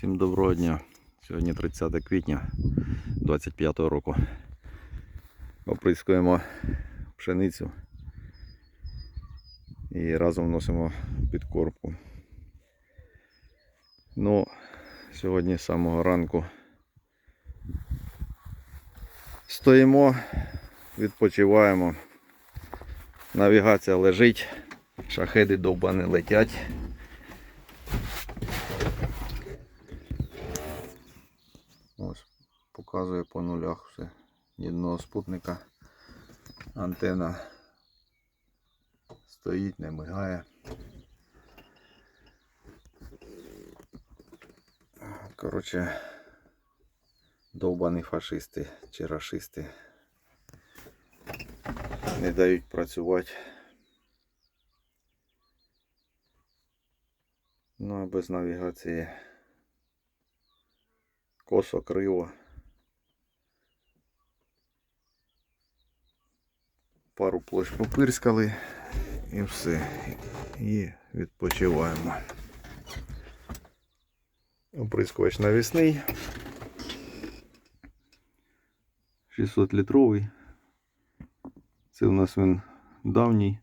Всім доброго дня. Сьогодні 30 квітня 25 року. Оприскуємо пшеницю і разом вносимо підкормку. Ну, сьогодні з самого ранку стоїмо, відпочиваємо. Навігація лежить, шахеди довбани летять. Ось показує по нулях все. Ні одного спутника. Антена стоїть, не мигає. Коротше, довбані фашисти чи рашисти не дають працювати. Ну а без навігації косо криво. Пару площ попирскали і все. І відпочиваємо. Оприскувач навісний. 600 літровий. Це у нас він давній.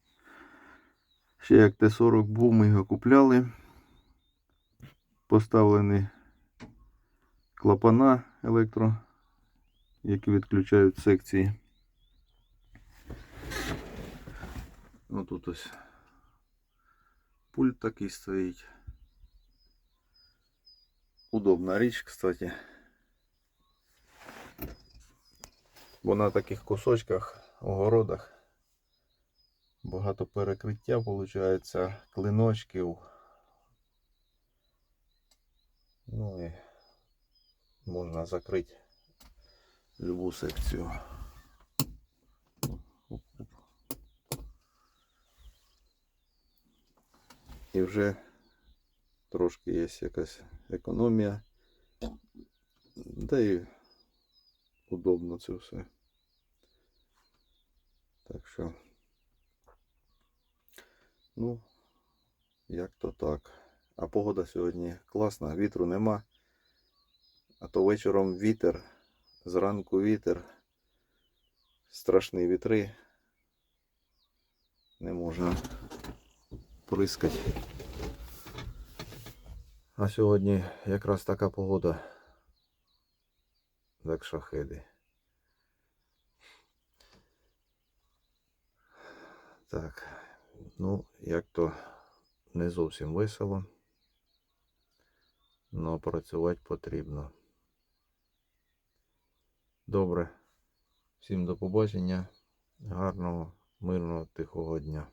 Ще як Т-40 був, ми його купляли. Поставлені клапана електро, які відключають секції. Ну тут ось пульт такий стоїть. Удобна річ, кстати. Бо на таких кусочках, огородах багато перекриття виходить, клиночків. Ну і можна закрити любу секцію. І вже трошки є якась економія. Да і удобно це все. Так що, ну, як то так. А погода сьогодні класна, вітру нема. А то вечором вітер, зранку вітер, страшні вітри. Не можна прискати. А сьогодні якраз така погода. Так шахеди. Так, ну, як то не зовсім весело. Но працювати потрібно. Добре. Всім до побачення. Гарного, мирного, тихого дня.